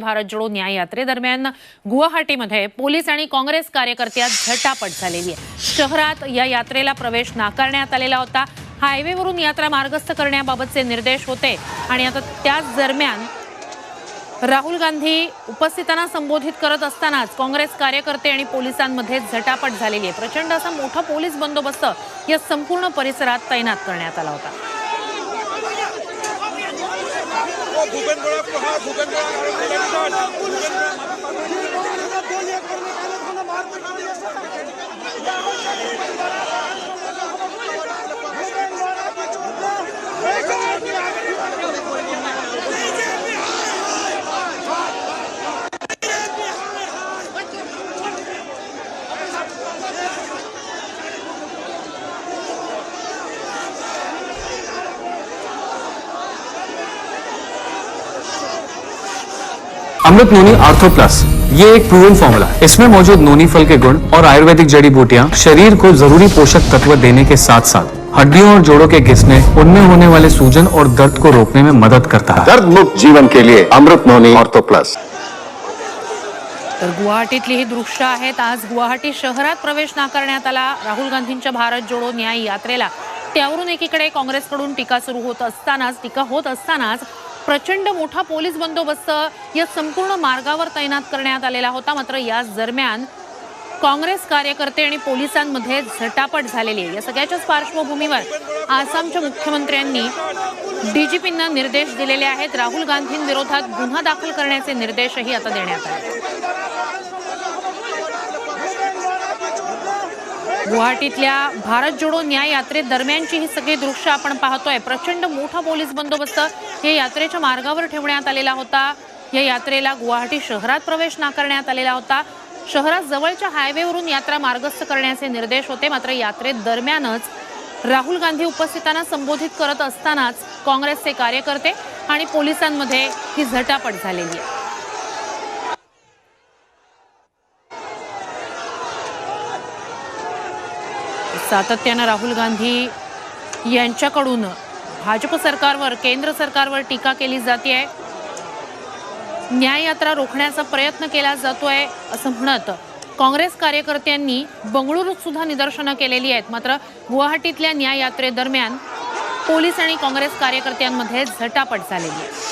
भारत जोडो न्याय यात्रेदरम्यान गुवाहाटीमध्ये पोलीस आणि काँग्रेस कार्यकर्त्यात झटापट झालेली आहे. शहरात या यात्रेला प्रवेश नाकारण्यात आलेला होता. हायवेवरून यात्रा मार्गस्थ करण्याबाबतचे निर्देश होते. आणि आता त्याच दरम्यान राहुल गांधी उपस्थितांना संबोधित करत असतानाच काँग्रेस कार्यकर्ते आणि पोलिसांमध्ये झटापट झालेली आहे. प्रचंड असा मोठा पोलीस बंदोबस्त या संपूर्ण परिसरात तैनात करण्यात आला होता. ভূপেন বৰা প্ৰসাদ ভূপেন বৰা আৰু अमृत नोनी आर्थो प्लस ये एक प्रूवन फॉर्मूला है। इसमें मौजूद नोनी फल के गुण और आयुर्वेदिक जड़ी बूटियां शरीर को जरूरी पोषक तत्व देने के साथ साथ हड्डियों और जोड़ों के घिसने उनमें होने वाले सूजन और दर्द को रोकने में मदद करता है। दर्द मुक्त जीवन के लिए अमृत नोनी ऑर्थो प्लस तर गुवाहाटीतली ही दृश्य आहेत. आज गुवाहाटी शहरात प्रवेश नाकारण्यात आला. राहुल गांधींच्या भारत जोडो न्याय यात्रेला त्यावरून एकीकडे काँग्रेसकडून टीका सुरू होत असतानाच टीका होत असतानाच प्रचंड मोठा पोलीस बंदोबस्त या संपूर्ण मार्गावर तैनात करण्यात आलेला होता. मात्र याच दरम्यान काँग्रेस कार्यकर्ते आणि पोलिसांमध्ये झटापट झालेली आहे. या सगळ्याच्याच पार्श्वभूमीवर आसामच्या मुख्यमंत्र्यांनी डीजीपींना निर्देश दिलेले आहेत. राहुल गांधींविरोधात गुन्हा दाखल करण्याचे निर्देशही आता देण्यात आले. गुवाहाटीतल्या भारत जोडो न्याय यात्रेदरम्यानची ही सगळी दृश्य आपण पाहतोय. प्रचंड मोठा पोलीस बंदोबस्त या यात्रेच्या मार्गावर ठेवण्यात आलेला होता. या यात्रेला गुवाहाटी शहरात प्रवेश नाकारण्यात आलेला होता. शहरात जवळच्या हायवेवरून यात्रा मार्गस्थ करण्याचे निर्देश होते. मात्र यात्रेदरम्यानच राहुल गांधी उपस्थितांना संबोधित करत असतानाच काँग्रेसचे कार्यकर्ते आणि पोलिसांमध्ये ही झटापट झालेली आहे. सातत्यानं राहुल गांधी यांच्याकडून भाजप सरकारवर केंद्र सरकारवर टीका केली जाते न्याय यात्रा रोखण्याचा प्रयत्न केला जातोय असं म्हणत काँग्रेस कार्यकर्त्यांनी बंगळुरूत सुद्धा निदर्शनं केलेली आहेत. मात्र गुवाहाटीतल्या न्याययात्रेदरम्यान पोलीस आणि काँग्रेस कार्यकर्त्यांमध्ये झटापट झालेली आहे.